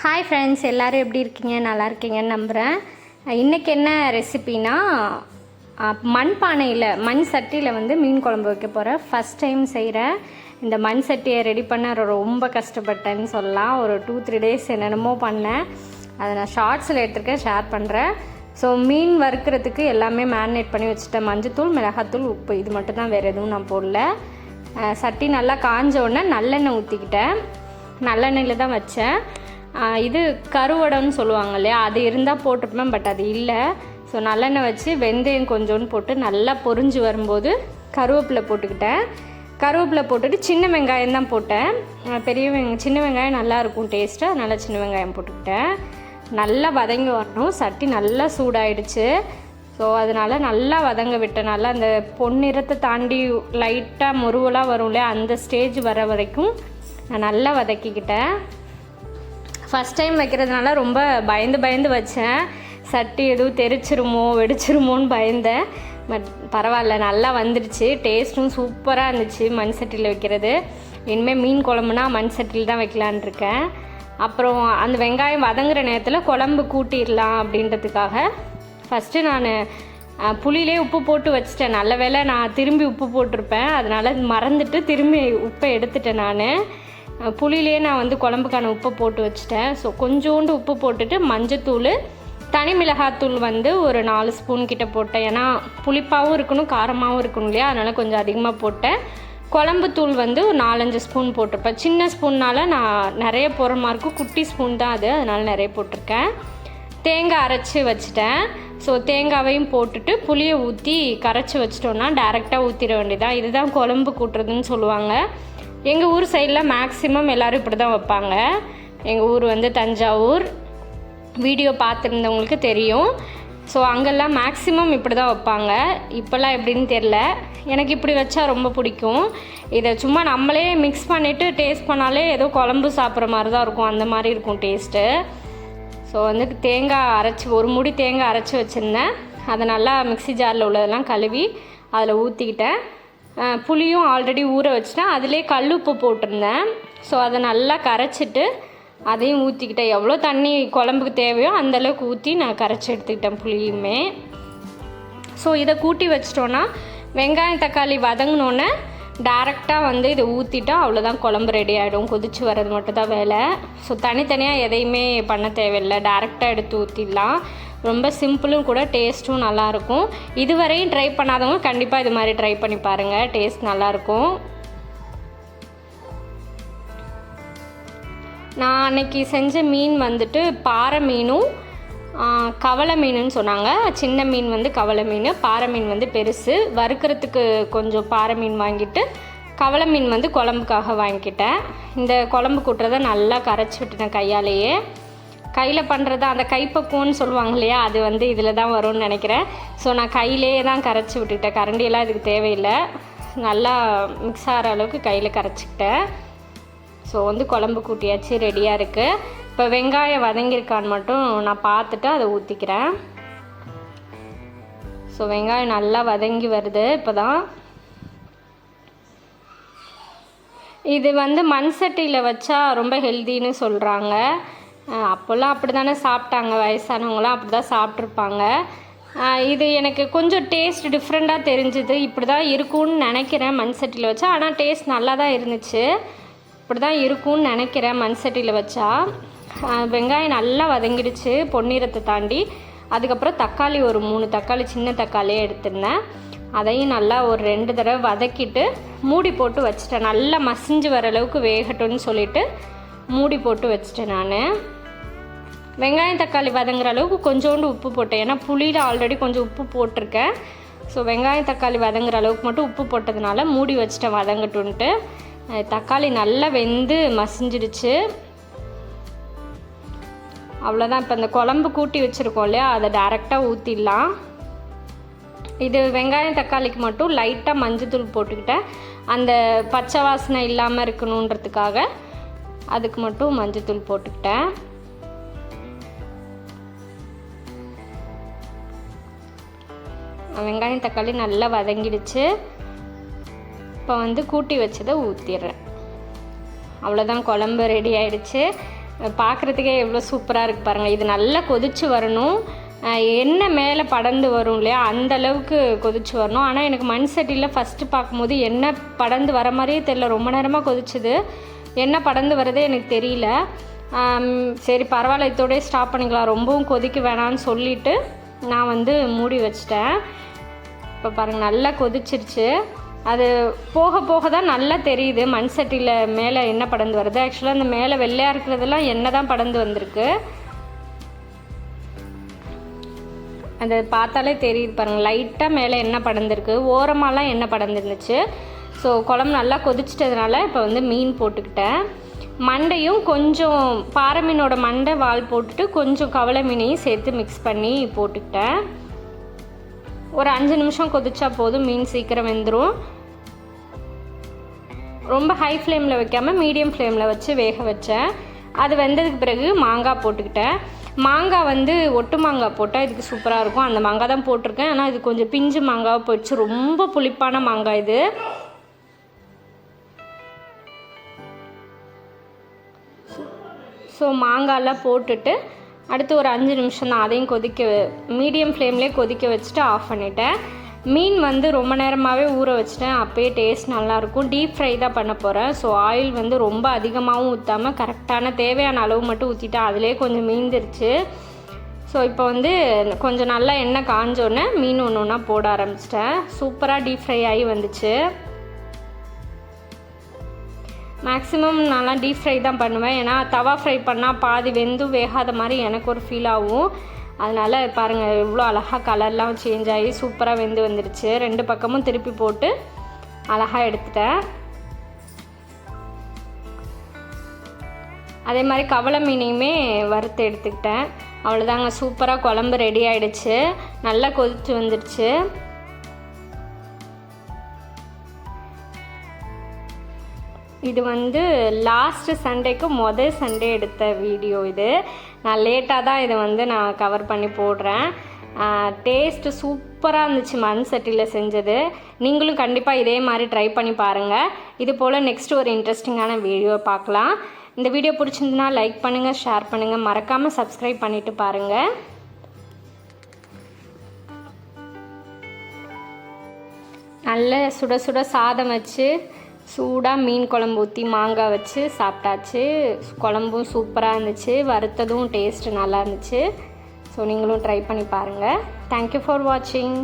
Hi friends எல்லோரும் எப்படி இருக்கீங்க? நல்லா இருக்கீங்கன்னு நம்புகிறேன் இன்றைக்கி என்ன ரெசிபினா மண் பானையில் மண் சட்டியில் வந்து மீன் குழம்பு வைக்க போகிறேன் ஃபஸ்ட் டைம் செய்கிறேன் இந்த மண் சட்டியை ரெடி பண்ண ரொம்ப கஷ்டப்பட்டேன்னு சொல்லலாம். ஒரு டூ த்ரீ டேஸ் என்னென்னமோ பண்ணேன். அதை நான் ஷார்ட்ஸில் எடுத்துருக்கேன் ஷேர் பண்ணுறேன் ஸோ மீன் வறுக்கிறதுக்கு எல்லாமே மேரினேட் பண்ணி வச்சுட்டேன். மஞ்சத்தூள் மிளகாத்தூள் உப்பு இது மட்டும் தான் வேறு எதுவும் நான் போடல. சட்டி நல்லா காஞ்ச உடனே நல்லெண்ணெய் ஊற்றிக்கிட்டேன் நல்லெண்ணெயில் தான் வச்சேன். இது கருவடம்னு சொல்லுவாங்க இல்லையா? அது இருந்தால் போட்டிருப்பேன் பட் அது இல்லை. ஸோ நல்லெண்ணெய் வச்சு வெந்தயம் கொஞ்சோன்னு போட்டு நல்லா பொறிஞ்சு வரும்போது கருவேப்பிலை போட்டுக்கிட்டேன். கருவேப்பிலை போட்டுட்டு சின்ன வெங்காயம் தான் போட்டேன். பெரிய வெங்க சின்ன வெங்காயம் நல்லாயிருக்கும் டேஸ்ட்டு அதனால் சின்ன வெங்காயம் போட்டுக்கிட்டேன். நல்லா வதங்கி வரணும். சட்டி நல்லா சூடாயிடுச்சு. ஸோ அதனால் நல்லா வதங்க விட்டேன் நல்லா அந்த பொன்னிறத்தை தாண்டி லைட்டாக முருவலாக வரும் இல்லையா? அந்த ஸ்டேஜ் வர வரைக்கும் நான் நல்லா வதக்கிக்கிட்டேன். ஃபஸ்ட் டைம் வைக்கிறதுனால ரொம்ப பயந்து பயந்து வச்சேன். சட்டி எதுவும் தெரிச்சிருமோ வெடிச்சிருமோன்னு பயந்தேன். பட் பரவாயில்ல நல்லா வந்துடுச்சு டேஸ்ட்டும் சூப்பராக இருந்துச்சு மண் சட்டியில் வைக்கிறது. இனிமேல் மீன் குழம்புனா மண் சட்டியில் தான் வைக்கலான் இருக்கேன். அப்புறம் அந்த வெங்காயம் வதங்குற நேரத்தில் குழம்பு கூட்டிடலாம் அப்படின்றதுக்காக ஃபஸ்ட்டு நான் புளியிலே உப்பு போட்டு வச்சிட்டேன். நல்ல வேளை நான் திரும்பி உப்பு போட்டிருப்பேன். அதனால் மறந்துட்டு திரும்பி உப்பை எடுத்துட்டேன் நான். புளியிலே நான் வந்து குழம்புக்கான உப்பை போட்டு வச்சிட்டேன். ஸோ கொஞ்சோண்டு உப்பு போட்டுட்டு மஞ்சத்தூள் தனி மிளகாத்தூள் வந்து ஒரு நாலு ஸ்பூன் கிட்ட போட்டேன். ஏன்னா புளிப்பாகவும் இருக்கணும் காரமாகவும் இருக்கணும் இல்லையா? அதனால் கொஞ்சம் அதிகமாக போட்டேன். குழம்பு தூள் வந்து ஒரு நாலஞ்சு ஸ்பூன் போட்டிருப்பேன். சின்ன ஸ்பூன்னால் நான் நிறைய போகிற மாதிரி இருக்கும் குட்டி ஸ்பூன் தான் அது. அதனால் நிறைய போட்டிருக்கேன். தேங்காய் அரைச்சி வச்சுட்டேன். ஸோ தேங்காவையும் போட்டுட்டு புளியை ஊற்றி கரைச்சி வச்சிட்டோன்னா டேரெக்டாக ஊற்றிட வேண்டியதான் இதுதான் குழம்பு கூட்டுறதுன்னு சொல்லுவாங்க. எங்கள் ஊர் சைடில் மேக்ஸிமம் எல்லோரும் இப்படி தான் வைப்பாங்க. எங்கள் ஊர் வந்து தஞ்சாவூர். வீடியோ பார்த்துருந்தவங்களுக்கு தெரியும். ஸோ அங்கெல்லாம் மேக்ஸிமம் இப்படி தான் வைப்பாங்க. இப்போல்லாம் எப்படின்னு தெரில எனக்கு இப்படி வச்சா ரொம்ப பிடிக்கும். இதை சும்மா நம்மளே மிக்ஸ் பண்ணிவிட்டு டேஸ்ட் பண்ணாலே ஏதோ குழம்பு சாப்பிட்ற மாதிரி தான் இருக்கும். அந்த மாதிரி இருக்கும் டேஸ்ட்டு ஸோ வந்து தேங்காய் அரைச்சி ஒரு முடி தேங்காய் அரைச்சி வச்சுருந்தேன். அதை நல்லா மிக்ஸி ஜாரில் உள்ளதெல்லாம் கழுவி அதில் ஊற்றிக்கிட்டேன் புளியும் ஆல்ரெடி ஊற வச்சுட்டேன். அதிலே கல் உப்பு போட்டிருந்தேன். ஸோ அதை நல்லா கரைச்சிட்டு அதையும் ஊற்றிக்கிட்டேன் எவ்வளோ தண்ணி குழம்புக்கு தேவையோ அந்தளவுக்கு ஊற்றி நான் கரைச்சி எடுத்துக்கிட்டேன் புளியுமே. ஸோ இதை கூட்டி வச்சிட்டோன்னா வெங்காயம் தக்காளி வதங்கினோன்னே டேரெக்டாக வந்து இதை ஊற்றிட்டா அவ்வளோதான் குழம்பு ரெடி ஆகிடும் கொதிச்சு வர்றது மட்டும் தான் வேலை. ஸோ தனித்தனியாக எதையுமே பண்ண தேவையில்லை. டேரெக்டாக எடுத்து ஊற்றிடலாம் ரொம்ப சிம்பிளும் கூட டேஸ்ட்டும் நல்லாயிருக்கும். இதுவரையும் ட்ரை பண்ணாதவங்க கண்டிப்பாக இது மாதிரி ட்ரை பண்ணி பாருங்கள் டேஸ்ட் நல்லாயிருக்கும். நான் அன்னைக்கு செஞ்ச மீன் வந்துட்டு பாறை மீனும் கவலை கவளை மீனுன்னு சொன்னாங்க. சின்ன மீன் வந்து கவளை மீன் பாறை மீன் வந்து பெருசு. வறுக்கிறதுக்கு கொஞ்சம் பாறை மீன் வாங்கிட்டு கவளை மீன் வந்து குழம்புக்காக வாங்கிக்கிட்டேன். இந்த குழம்பு கூட்டுறதை நல்லா கரைச்சி விட்டுட்டேன் கையாலேயே. கையில் பண்ணுறது அந்த கைப்பக்குவம்னு சொல்லுவாங்க இல்லையா அது வந்து இதில் தான் வரும்னு நினைக்கிறேன். ஸோ நான் கையிலேயே தான் கரைச்சி விட்டுக்கிட்டேன் கரண்டியெல்லாம் இதுக்கு தேவையில்லை. நல்லா மிக்ஸ் ஆகிற அளவுக்கு கையில் கரைச்சிக்கிட்டேன். ஸோ வந்து குழம்பு கூட்டியாச்சு ரெடியாக இருக்குது இப்போ வெங்காயம் வதங்கியிருக்கான்னு மட்டும் நான் பார்த்துட்டு அதை ஊற்றிக்கிறேன் ஸோ வெங்காயம் நல்லா வதங்கி வருது இப்போ தான் இது வந்து மண் சட்டியில் வச்சா ரொம்ப ஹெல்தின்னு சொல்கிறாங்க அப்போல்லாம் அப்படி தானே சாப்பிட்டாங்க. வயசானவங்களாம் அப்படி தான் சாப்பிட்ருப்பாங்க இது எனக்கு கொஞ்சம் டேஸ்ட் டிஃப்ரெண்ட்டாக தெரிஞ்சுது. இப்படி தான் இருக்கும்னு நினைக்கிறேன் மண் சட்டியில் வச்சா. ஆனால் டேஸ்ட் நல்லா தான் இருந்துச்சு. இப்படி தான் இருக்கும்னு நினைக்கிறேன் மண் சட்டியில் வச்சா. வெங்காயம் நல்லா வதங்கிடுச்சு பொன்னிறத்தை தாண்டி. அதுக்கப்புறம் தக்காளி ஒரு மூணு தக்காளி சின்ன தக்காளியே எடுத்திருந்தேன். அதையும் நல்லா ஒரு ரெண்டு தடவை வதக்கிட்டு மூடி போட்டு வச்சிட்டேன். நல்லா மசிஞ்சு வர அளவுக்கு வேகட்டும்னு சொல்லிட்டு மூடி போட்டு வச்சிட்டேன் நான். வெங்காயம் தக்காளி வதங்குற அளவுக்கு கொஞ்சோண்டு உப்பு போட்டேன். ஏன்னா புளியில் ஆல்ரெடி கொஞ்சம் உப்பு போட்டிருக்கேன். ஸோ வெங்காயம் தக்காளி வதங்குற அளவுக்கு மட்டும் உப்பு போட்டதுனால மூடி வச்சிட்டேன் வதங்கட்டுன்ட்டு தக்காளி நல்லா வெந்து மசிஞ்சிடுச்சு. அவ்வளோதான் இப்போ இந்த குழம்பு கூட்டி வச்சுருக்கோம் இல்லையா? அதை டேரெக்டாக ஊற்றிடலாம் இது வெங்காயம் தக்காளிக்கு மட்டும் லைட்டாக மஞ்சள் தூள் போட்டுக்கிட்டேன். அந்த பச்சை வாசனை இல்லாமல் இருக்கணுன்றதுக்காக அதுக்கு மட்டும் மஞ்சத்தூள் போட்டுக்கிட்டேன். வெங்காயம் தக்காளி நல்லா வதங்கிடுச்சு. இப்போ வந்து கூட்டி வச்சதை ஊற்றிடுறேன் அவ்வளோதான் குழம்பு ரெடி ஆயிடுச்சு. பார்க்குறதுக்கே எவ்வளோ சூப்பராக இருக்குது பாருங்கள் இது நல்லா கொதிச்சு வரணும். என்ன மேலே படர்ந்து வரும் இல்லையா? அந்த அளவுக்கு கொதிச்சு வரணும். ஆனால் எனக்கு மண் சட்டியில் ஃபஸ்ட்டு பார்க்கும்போது என்ன படர்ந்து வர மாதிரியே தெரில ரொம்ப நேரமாக கொதிச்சுது. என்ன படர்ந்து வருதே எனக்கு தெரியல. சரி பரவாயில்ல இதோடய ஸ்டாப் பண்ணிக்கலாம். ரொம்பவும் கொதிக்க வேணாம்னு சொல்லிவிட்டு நான் வந்து மூடி வச்சிட்டேன். இப்போ பாருங்கள் நல்லா கொதிச்சிருச்சு. அது போக போக தான் நல்லா தெரியுது மண் சட்டியில் மேலே என்ன படந்து வருது. ஆக்சுவலாக அந்த மேலே வெள்ளையாக இருக்கிறதெல்லாம் என்ன தான் படர்ந்து வந்திருக்கு. அது பார்த்தாலே தெரியுது பாருங்கள் லைட்டாக மேலே என்ன படர்ந்துருக்கு ஓரமாலாம் என்ன படர்ந்துருந்துச்சு. ஸோ குழம்பு நல்லா கொதிச்சிட்டதுனால இப்போ வந்து மீன் போட்டுக்கிட்டேன். மண்டையும் கொஞ்சம் பாறை மீனோட மண்டை வால் போட்டுட்டு கொஞ்சம் கவலை மீனையும் சேர்த்து மிக்ஸ் பண்ணி போட்டுக்கிட்டேன். ஒரு அஞ்சு நிமிஷம் கொதிச்சா போதும் மீன் சீக்கிரம் வெந்துடும் ரொம்ப ஹை ஃப்ளேமில் வைக்காமல் மீடியம் ஃப்ளேமில் வச்சு வேக வச்சேன். அது வெந்ததுக்கு பிறகு மாங்காய் போட்டுக்கிட்டேன். மாங்காய் வந்து ஒட்டு மாங்காய் போட்டால் இதுக்கு சூப்பராக இருக்கும். அந்த மாங்காய் தான் போட்டிருக்கேன். ஆனால் இது கொஞ்சம் பிஞ்சு மாங்காய் போயிடுச்சு. ரொம்ப புளிப்பான மாங்காய் இது. ஸோ மாங்காய்லாம் போட்டுட்டு அடுத்து ஒரு அஞ்சு நிமிஷம் தான் அதையும் கொதிக்க மீடியம் ஃப்ளேம்லேயே கொதிக்க வச்சுட்டு ஆஃப் பண்ணிட்டேன். மீன் வந்து ரொம்ப நேரமாகவே ஊற வச்சிட்டேன். அப்போயே டேஸ்ட் நல்லாயிருக்கும். டீப் ஃப்ரை தான் பண்ண போகிறேன் ஸோ ஆயில் வந்து ரொம்ப அதிகமாகவும் ஊற்றாமல் கரெக்டான தேவையான அளவு மட்டும் ஊற்றிட்டேன் அதிலே கொஞ்சம் மீந்துருச்சு. ஸோ இப்போ வந்து கொஞ்சம் நல்லா எண்ணெய் காஞ்சோடனே மீன் ஒன்று ஒன்றா போட ஆரம்பிச்சிட்டேன். சூப்பராக டீப் ஃப்ரை ஆகி வந்துச்சு. மேக்ஸிமம் நான்லாம் டீப் ஃப்ரை தான் பண்ணுவேன். ஏன்னா தவா ஃப்ரை பண்ணால் பாதி வெந்தும் வேகாத மாதிரி எனக்கு ஒரு ஃபீல் ஆகும். அதனால் பாருங்கள் எவ்வளோ அழகாக கலர்லாம் சேஞ்ச் ஆகி சூப்பராக வெந்து வந்துடுச்சு ரெண்டு பக்கமும் திருப்பி போட்டு அழகாக எடுத்துட்டேன். அதே மாதிரி கவலை மீனையுமே வறுத்து எடுத்துக்கிட்டேன். அவ்வளோதாங்க சூப்பராக குழம்பு ரெடி ஆகிடுச்சு நல்லா கொதித்து வந்துடுச்சு இது வந்து லாஸ்ட் சண்டேக்கு மொதல் சண்டே எடுத்த வீடியோ இது. நான் லேட்டாக தான் இதை வந்து நான் கவர் பண்ணி போடுறேன். டேஸ்ட்டு சூப்பராக இருந்துச்சு மண் சட்டியில் செஞ்சது. நீங்களும் கண்டிப்பாக இதே மாதிரி ட்ரை பண்ணி பாருங்கள் இது போல் நெக்ஸ்ட் ஒரு இன்ட்ரெஸ்டிங்கான வீடியோ பார்க்கலாம். இந்த வீடியோ பிடிச்சிருந்துன்னா லைக் பண்ணுங்கள் ஷேர் பண்ணுங்கள் மறக்காமல் சப்ஸ்கிரைப் பண்ணிவிட்டு பாருங்கள் நல்ல சுட சுட சாதம் வச்சு சூடாக மீன் குழம்பு ஊற்றி மாங்காய் வச்சு சாப்பிட்டாச்சு. குழம்பும் சூப்பராக இருந்துச்சு. வறுத்ததும் டேஸ்ட்டு நல்லா இருந்துச்சு. ஸோ நீங்களும் ட்ரை பண்ணி பாருங்கள் தேங்க்யூ ஃபார் வாட்சிங்